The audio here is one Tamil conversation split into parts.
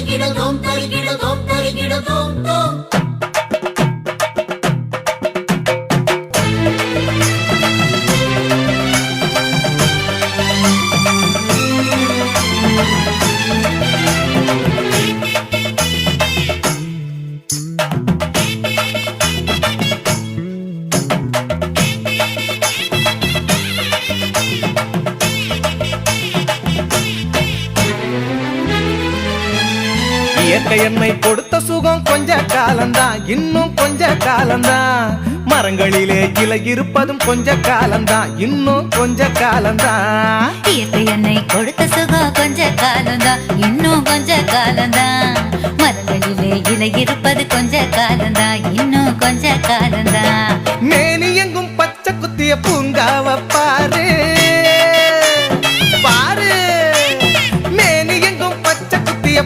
தரிகிட தோம் தரிகிட தோம் தரிகிட தோம் தோம். இயற்கை என்னை கொடுத்த சுகம் கொஞ்ச காலம்தான். இன்னும் கொஞ்ச காலம்தான். மரங்களிலே இலை இருப்பதும் கொஞ்ச காலம்தான். இன்னும் கொஞ்ச காலம்தான். இயற்கை என்னை கொடுத்த சுகம் கொஞ்ச காலம்தான். இன்னும் கொஞ்ச காலம்தான். மரங்களிலே இலை இருப்பது கொஞ்ச காலம்தான். இன்னும் கொஞ்ச காலம்தான்.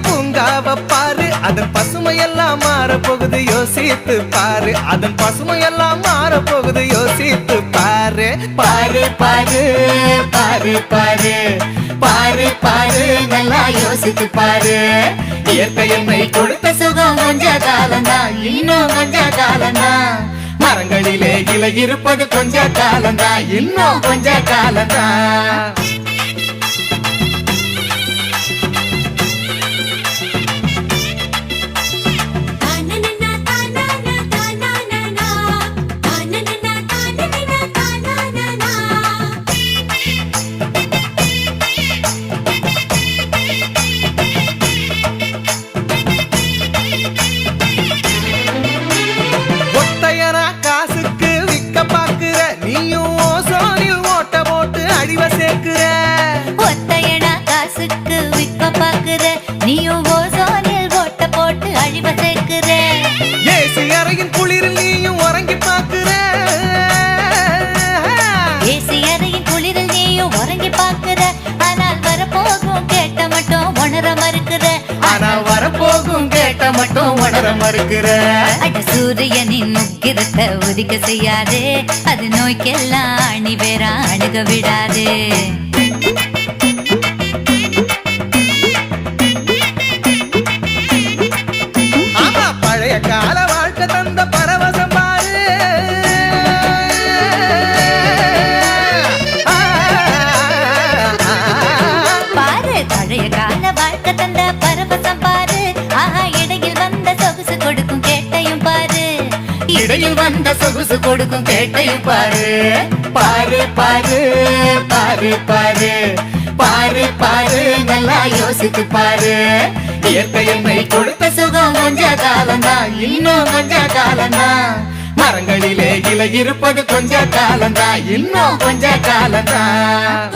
பூங்காவ பாரு அதன் பசுமையெல்லாம் மாற போகுது யோசித்து பாரு அதன் பசுமையெல்லாம் மாற போகுது யோசித்து பாரு. பாரு பாரு பாரு பாரு. பாரு பாரு நல்லா யோசித்து பாரு. இயற்கை என்னை கொடுத்த சுகம் கொஞ்ச காலந்தா இன்னும் கொஞ்ச காலந்தா மரங்களிலே இலை இருப்பது கொஞ்ச காலந்தா இன்னும் கொஞ்ச காலந்தா காசுக்கு விற்க பாக்குற நீயும் ஓசோனில் ஓட்ட போட்டு அழிவ சேர்க்கிற ஏசி அறையின் குளிரில் நீயும் உறங்கி பாக்குற ஏசி அறையின் குளிரில் நீயும் உறங்கி பாக்குற ஆனால் வரப்போகும் கேட்ட மட்டும் உணர மறுக்கிற ஆனா வரப்போகும் கேட்ட மட்டும் உணர மறுக்கிற அட சூரியனின் முக்கிரத்தை உதிக்க செய்யாதே. அது நோய்க்கெல்லாம் அணி வேற அணுக விடாதே. பழைய கால வாழ்க்கை தந்த பரவசம் பாரு. பாரு பழைய கால வாழ்க்கை தந்த பரவசம் பாரு. ஆஹா இடையில் வந்த சொகுசு கொடுக்கும் கேட்டையும் பாரு. இடையில் வந்த சொகுசு கொடுக்கும் கேட்டையும் பாரு. பாரு பாரு பாரு பாரு. பாரு பாரு நல்லா யோசித்து பாரு. இயற்கை என்னை கொடுத்த சுகம் கொஞ்சதா கொஞ்ச காலம்தான் மரங்களிலே இலை இருப்பது கொஞ்ச காலம்தான் இன்னும் கொஞ்ச காலம்தான்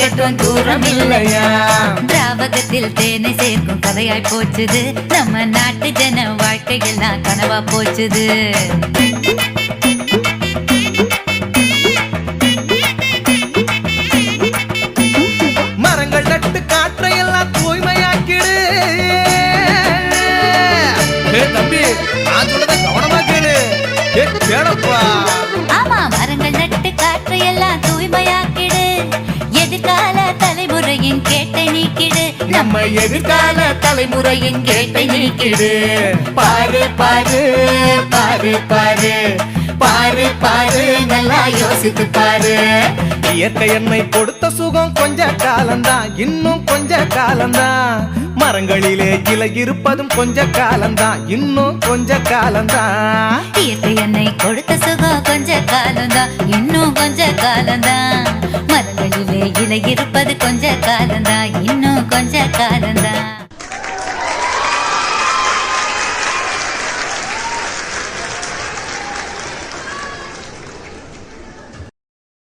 கெட்டும் தூரம் இல்லையா திராவகத்தில் தேனை சேர்க்கும் கதையாய் போச்சுது. நம்ம நாட்டு ஜன வாழ்க்கையெல்லாம் கனவா போச்சுது. மரங்கள் நட்டு காற்றை எல்லாம் தூய்மையாக்கிடு தம்பி நான் சொல்றத கவனமா கேளு ஏ கேளப்பா ஆமா மரங்கள் நட்டு காற்றை எல்லாம் தூய்மையாக்கிடு. எதிர்கால தலைமுறையின் கேட்டை நீக்கிடு. நம்ம எதிர்கால தலைமுறையின் கேட்டை நீக்கிடு. பாரு பாரு பாரு பாரு. பாரு பாரு நல்லா யோசித்து பாரு. இயற்கை என்னை கொடுத்த சுகம் கொஞ்ச காலம்தான் இன்னும் கொஞ்ச காலம்தான். மரங்கள் மரங்களிலே இலை இருப்பதும் கொஞ்ச காலம்தான் இன்னும் கொஞ்ச காலம்தான். இயற்கை என்னை கொடுத்த சுகம் கொஞ்ச காலம்தான் இன்னும் கொஞ்ச காலம்தான். இலை இருப்பது கொஞ்ச காலந்தா இன்னும் கொஞ்ச காலம்